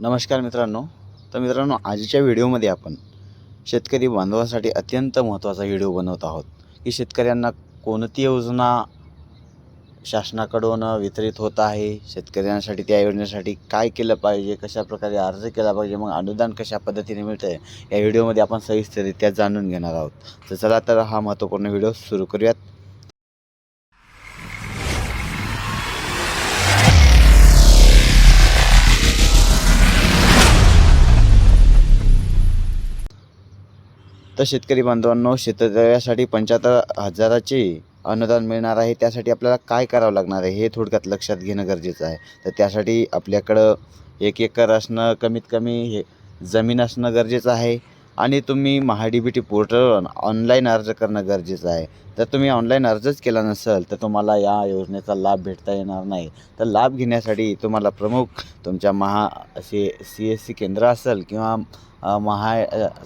नमस्कार मित्रांनो. तर मित्रांनो आजच्या व्हिडिओमध्ये आपण शेतकरी बांधवांसाठी अत्यंत महत्त्वाचा व्हिडिओ बनवत आहोत की शेतकऱ्यांना कोणती योजना शासनाकडून वितरित होत आहे शेतकऱ्यांसाठी त्या योजनेसाठी काय केलं पाहिजे कशा प्रकारे अर्ज केला पाहिजे मग अनुदान कशा पद्धतीने मिळतं आहे या व्हिडिओमध्ये आपण सविस्तररित्या जाणून घेणार आहोत. तर चला तर हा महत्त्वपूर्ण व्हिडिओ सुरू करूयात. तर शेतकरी बांधवांनो शेततळ्यासाठी पंच्याहत्तर हजाराचे अनुदान मिळणार आहे. त्यासाठी आपल्याला काय करावं लागणार आहे हे थोडक्यात लक्षात घेणं गरजेचं आहे. तर त्यासाठी आपल्याकडं एक एकर असणं कमीत कमी हे जमीन असणं गरजेचं आहे. आणि तुम्ही महाडी बी टी पोर्टलवर ऑनलाईन अर्ज करणं गरजेचं आहे. तर तुम्ही ऑनलाईन अर्जच केला नसेल तर तुम्हाला या योजनेचा लाभ भेटता येणार नाही. तर लाभ घेण्यासाठी तुम्हाला प्रमुख तुमच्या Maha C C S C केंद्र असेल किंवा महा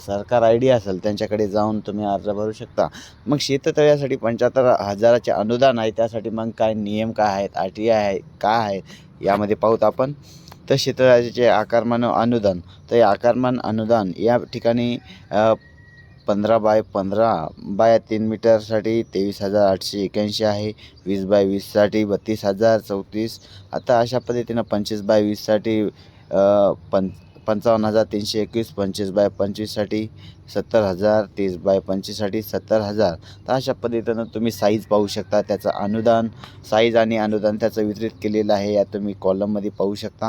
सरकार आय डी असेल त्यांच्याकडे जाऊन तुम्ही अर्ज भरू शकता. मग शेततळ्यासाठी पंच्याहत्तर हजाराचे अनुदान आहे त्यासाठी मग काय नियम काय आहेत आर टी आय आहे काय आहे यामध्ये पाहूत आपण. तर शेतराज्याचे आकारमान अनुदान. तर आकारमान अनुदान या ठिकाणी पंधरा बाय पंधरा बाय तीन मीटरसाठी तेवीस हजार आठशे एक्याऐंशी आहे. वीस बाय वीससाठी बत्तीस हजार चौतीस. आता अशा पद्धतीनं पंचवीस बाय वीससाठी पं पंचावन्न हजार तीनशे एकवीस पंचवीस बाय पंचवीससाठी सत्तर हजार तीस बाय पंचवीससाठी सत्तर हजार. तर अशा पद्धतीनं तुम्ही साईज पाहू शकता त्याचं अनुदान साईज आणि अनुदान त्याचं वितरित केलेलं आहे या तुम्ही कॉलममध्ये पाहू शकता.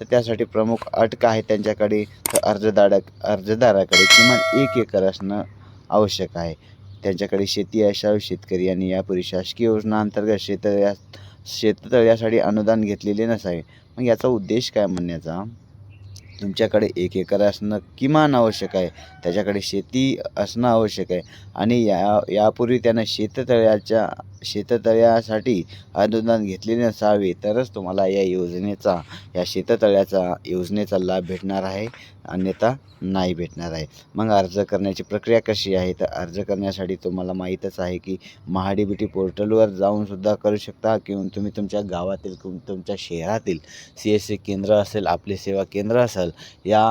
तर त्यासाठी प्रमुख अट काय आहे त्यांच्याकडे. तर अर्जदाराक अर्जदाराकडे किमान एक एकर असणं आवश्यक आहे. त्यांच्याकडे शेती असावी शेतकरी आणि यापूर्वी शासकीय योजना अंतर्गत शेततळ्या शेततळ्यासाठी अनुदान घेतलेले नसावे. मग याचा उद्देश काय म्हणण्याचा? तुमच्याकडे एक एकर असणं किमान आवश्यक आहे. त्याच्याकडे शेती असणं आवश्यक आहे. आणि या यापूर्वी त्यानं शेततळ्याच्या शेततळ्यासाठी अनुदान घेतलेले नसावे तरच तुम्हाला या योजनेचा या शेततळ्याचा योजनेचा लाभ भेटणार आहे. अन्यथा नाही भेटणार आहे. मग अर्ज करण्याची प्रक्रिया कशी आहे? तर अर्ज करण्यासाठी तुम्हाला माहीतच आहे की महाडी बी टी पोर्टलवर जाऊनसुद्धा करू शकता किंवा तुम्ही तुमच्या गावातील तुमच्या शहरातील सी एस सी केंद्र असेल आपले सेवा केंद्र असेल या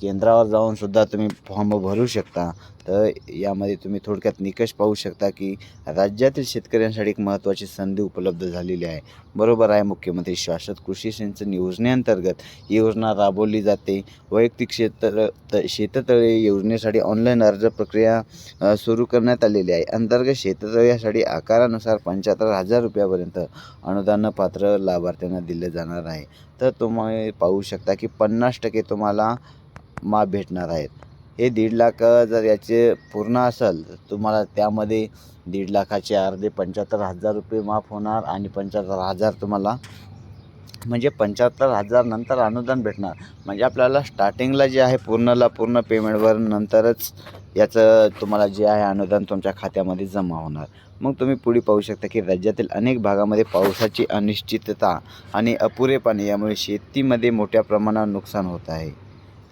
केंद्रावर जाऊनसुद्धा तुम्ही फॉर्म भरू शकता. तर यामध्ये तुम्ही थोडक्यात निकष पाहू शकता की राज्यातील शेतकऱ्यांसाठी एक महत्त्वाची संधी उपलब्ध झालेली आहे. बरोबर आहे मुख्यमंत्री शाश्वत कृषी सिंचन योजनेअंतर्गत ही योजना राबवली जाते. वैयक्तिक शेत शेततळे योजनेसाठी ऑनलाईन अर्ज प्रक्रिया सुरू करण्यात आलेली आहे. अंतर्गत शेततळ्यासाठी आकारानुसार पंच्याहत्तर हजार रुपयापर्यंत अनुदान पात्र लाभार्थ्यांना दिले जाणार आहे. तर तुम्ही पाहू शकता की पन्नास टक्के तुम्हाला माफ भेटणार आहेत. हे दीड लाख जर याचे पूर्ण असेल तर तुम्हाला त्यामध्ये दीड लाखाचे अर्धे पंच्याहत्तर हजार रुपये माफ होणार आणि पंच्याहत्तर हजार तुम्हाला म्हणजे पंच्याहत्तर हजार नंतर अनुदान भेटणार. म्हणजे आपल्याला स्टार्टिंगला जे आहे पूर्णला पूर्ण पेमेंटवर नंतरच याचं तुम्हाला जे आहे अनुदान तुमच्या खात्यामध्ये जमा होणार. मग तुम्ही पुढे पाहू शकता की राज्यातील अनेक भागामध्ये पावसाची अनिश्चितता आणि अपुरे पाणी यामुळे शेतीमध्ये मोठ्या प्रमाणात नुकसान होत आहे.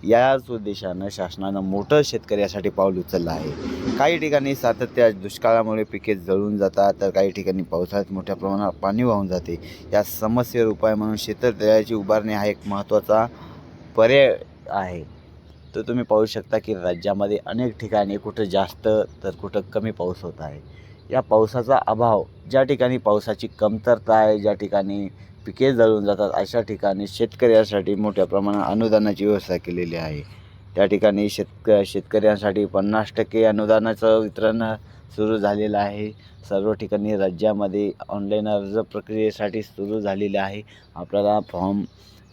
याच उद्देशानं शासनानं मोठं शेतकऱ्यासाठी पाऊल उचललं आहे. काही ठिकाणी सातत्य दुष्काळामुळे पिके जळून जातात तर काही ठिकाणी पावसाळ्यात मोठ्या प्रमाणात पाणी वाहून जाते. या समस्येवर उपाय म्हणून शेततळ्याची उभारणी हा एक महत्त्वाचा पर्याय आहे. तर तुम्ही पाहू शकता की राज्यामध्ये अनेक ठिकाणी कुठं जास्त तर कुठं कमी पाऊस होत आहे. या पावसाचा अभाव ज्या ठिकाणी पावसाची कमतरता आहे ज्या ठिकाणी पिके जळून जातात. अशा ठिकाणी शेतकऱ्यासाठी मोठ्या प्रमाणात अनुदानाची व्यवस्था केलेली आहे. त्या ठिकाणी शेतक शेतकऱ्यांसाठी पन्नास टक्के अनुदानाचं वितरण सुरू झालेलं आहे. सर्व ठिकाणी राज्यामध्ये ऑनलाईन अर्ज प्रक्रियेसाठी सुरू झालेले आहे. आपल्याला फॉर्म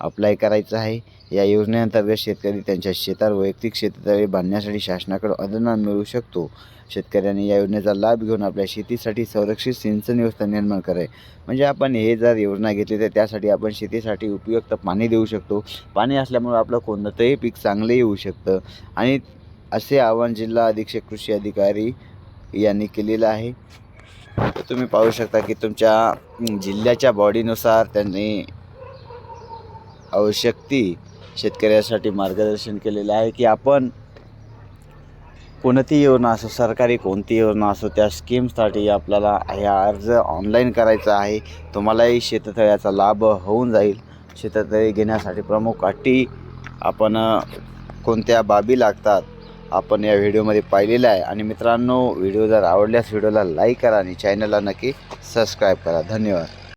अप्लाय करायचं आहे. या योजनेअंतर्गत शेतकरी त्यांच्या शेतात वैयक्तिक शेततळे बांधण्यासाठी शासनाकडे अनुदान मिळू शकतो. शेतकऱ्यांनी या योजनेचा लाभ घेऊन आपल्या शेतीसाठी संरक्षित सिंचन व्यवस्था निर्माण करावी. म्हणजे आपण हे जर योजना घेतली तर त्यासाठी आपण शेतीसाठी उपयुक्त पाणी देऊ शकतो. पाणी असल्यामुळे आपलं कोणतंही पीक चांगलं येऊ शकतं. आणि असे आवाहन जिल्हा अधीक्षक कृषी अधिकारी यांनी केलेलं आहे. तुम्ही पाहू शकता की तुमच्या जिल्ह्याच्या बॉडीनुसार त्यांनी आवश्यक ती शेतकऱ्यासाठी मार्गदर्शन केलेलं आहे की आपण कोणतीही योजना असो सरकारी कोणती योजना असो त्या स्कीमसाठी आपल्याला ह्या अर्ज ऑनलाईन करायचा आहे. तुम्हालाही शेततळ्याचा लाभ होऊन जाईल. शेततळे घेण्यासाठी प्रमुख अटी आपण कोणत्या बाबी लागतात आपण या व्हिडिओमध्ये पाहिलेलं आहे. आणि मित्रांनो व्हिडिओ जर आवडल्यास व्हिडिओला लाईक करा आणि चॅनलला नक्की सबस्क्राईब करा. धन्यवाद.